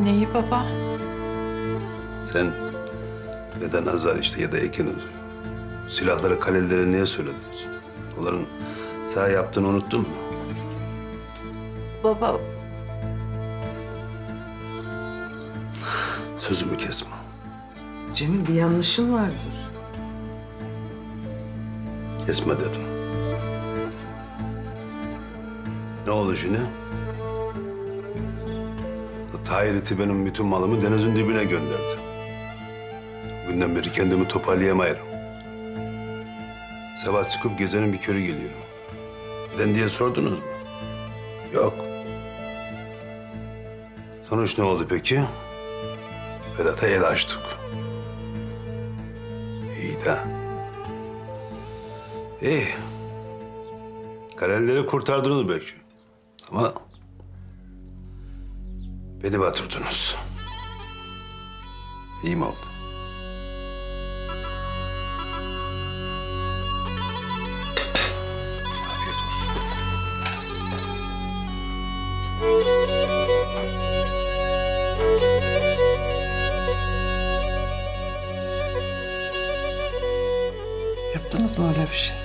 Neyi baba? Sen ya da Nazar işte ya da Ekin silahları kalelere niye söylediniz? Onların sana yaptığını unuttun mu? Baba Sözümü kesme. Cemil bir yanlışın vardır. Kesme dedim. Ne oldu şimdi? İti benim bütün malımı denizin dibine gönderdi. Bugünden beri kendimi toparlayamayırım. Sabah çıkıp gecenin bir körü geliyorum. Neden diye sordunuz mu? Yok. Sonuç ne oldu peki? Vedat'a el açtık. İyi de. İyi. Karelleri kurtardınız belki. Ama beni batırdınız. İyi mi oldu? Yaptınız mı öyle bir şey?